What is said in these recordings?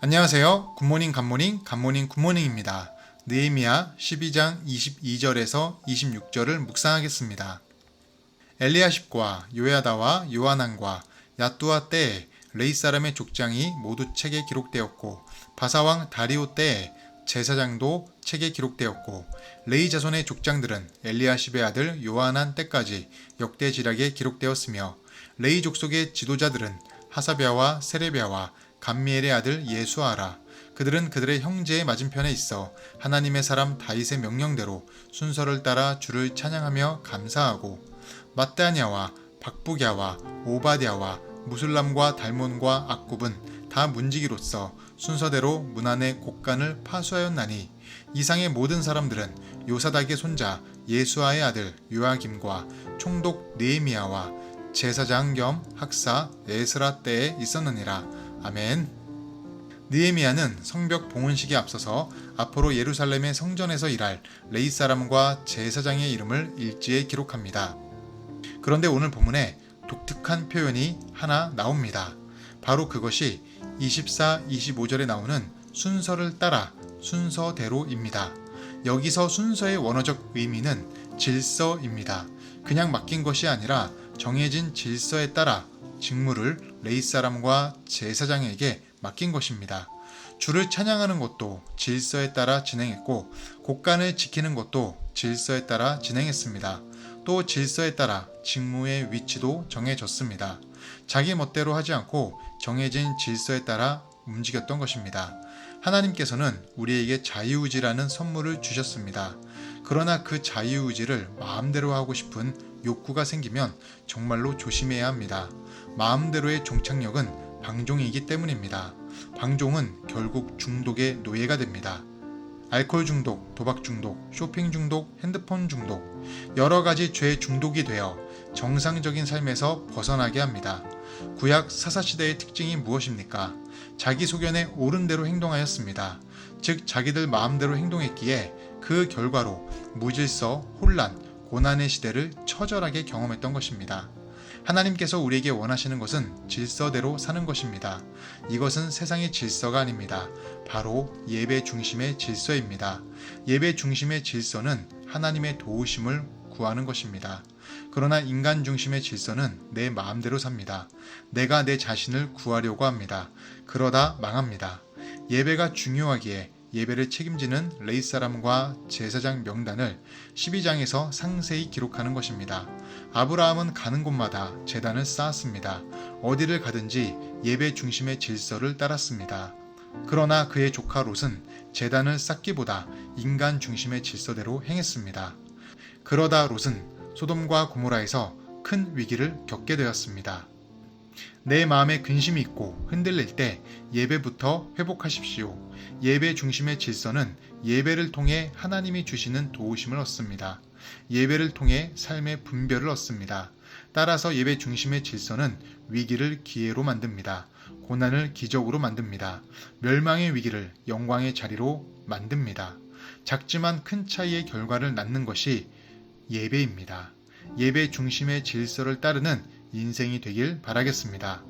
안녕하세요. 굿모닝 갓모닝 갓모닝 굿모닝입니다. 느헤미야 12장 22절에서 26절을 묵상하겠습니다. 엘리야십과 요야다와 요하난과 야뚜아 때에 레이 사람의 족장이 모두 책에 기록되었고 바사왕 다리오 때에 제사장도 책에 기록되었고 레이 자손의 족장들은 엘리야십의 아들 요하난 때까지 역대지략에 기록되었으며 레이 족속의 지도자들은 하사비아와 세레비아와 감미엘의 아들 예수아라. 그들은 그들의 형제의 맞은편에 있어 하나님의 사람 다윗의 명령대로 순서를 따라 주를 찬양하며 감사하고 마따냐와 박부갸와 오바댜와 무술람과 달몬과 악굽은 다 문지기로서 순서대로 문안의 곡간을 파수하였나니 이상의 모든 사람들은 요사닥의 손자 예수아의 아들 요아김과 총독 느헤미야와 제사장 겸 학사 에스라 때에 있었느니라 아멘. 느헤미야는 성벽 봉헌식에 앞서서 앞으로 예루살렘의 성전에서 일할 레이 사람과 제사장의 이름을 일지에 기록합니다. 그런데 오늘 본문에 독특한 표현이 하나 나옵니다. 바로 그것이 24, 25절에 나오는 순서를 따라 순서대로입니다. 여기서 순서의 원어적 의미는 질서입니다. 그냥 맡긴 것이 아니라 정해진 질서에 따라 직무를 레이 사람과 제사장에게 맡긴 것입니다. 주를 찬양하는 것도 질서에 따라 진행했고 곡간을 지키는 것도 질서에 따라 진행했습니다. 또 질서에 따라 직무의 위치도 정해졌습니다. 자기 멋대로 하지 않고 정해진 질서에 따라 움직였던 것입니다. 하나님께서는 우리에게 자유의지라는 선물을 주셨습니다. 그러나 그 자유의지를 마음대로 하고 싶은 욕구가 생기면 정말로 조심해야 합니다. 마음대로의 종착역은 방종이기 때문입니다. 방종은 결국 중독의 노예가 됩니다. 알코올 중독, 도박 중독, 쇼핑 중독, 핸드폰 중독, 여러 가지 죄 중독이 되어 정상적인 삶에서 벗어나게 합니다. 구약 사사시대의 특징이 무엇입니까? 자기 소견에 옳은 대로 행동하였습니다. 즉, 자기들 마음대로 행동했기에 그 결과로 무질서, 혼란, 고난의 시대를 처절하게 경험했던 것입니다. 하나님께서 우리에게 원하시는 것은 질서대로 사는 것입니다. 이것은 세상의 질서가 아닙니다. 바로 예배 중심의 질서입니다. 예배 중심의 질서는 하나님의 도우심을 구하는 것입니다. 그러나 인간 중심의 질서는 내 마음대로 삽니다. 내가 내 자신을 구하려고 합니다. 그러다 망합니다. 예배가 중요하기에 예배를 책임지는 레이 사람과 제사장 명단을 12장에서 상세히 기록하는 것입니다. 아브라함은 가는 곳마다 재단을 쌓았습니다. 어디를 가든지 예배 중심의 질서를 따랐습니다. 그러나 그의 조카 롯은 재단을 쌓기보다 인간 중심의 질서대로 행했습니다. 그러다 롯은 소돔과 고모라에서 큰 위기를 겪게 되었습니다. 내 마음에 근심이 있고 흔들릴 때 예배부터 회복하십시오. 예배 중심의 질서는 예배를 통해 하나님이 주시는 도우심을 얻습니다. 예배를 통해 삶의 분별을 얻습니다. 따라서 예배 중심의 질서는 위기를 기회로 만듭니다. 고난을 기적으로 만듭니다. 멸망의 위기를 영광의 자리로 만듭니다. 작지만 큰 차이의 결과를 낳는 것이 예배입니다. 예배 중심의 질서를 따르는 인생이 되길 바라겠습니다.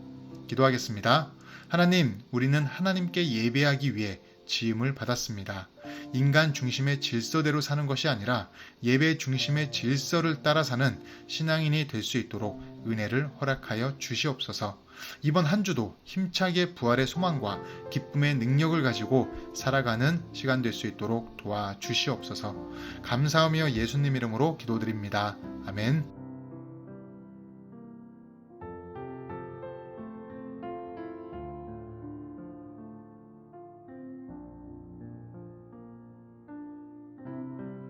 기도하겠습니다. 하나님, 우리는 하나님께 예배하기 위해 지음을 받았습니다. 인간 중심의 질서대로 사는 것이 아니라 예배 중심의 질서를 따라 사는 신앙인이 될 수 있도록 은혜를 허락하여 주시옵소서. 이번 한 주도 힘차게 부활의 소망과 기쁨의 능력을 가지고 살아가는 시간 될 수 있도록 도와주시옵소서. 감사하며 예수님 이름으로 기도드립니다. 아멘.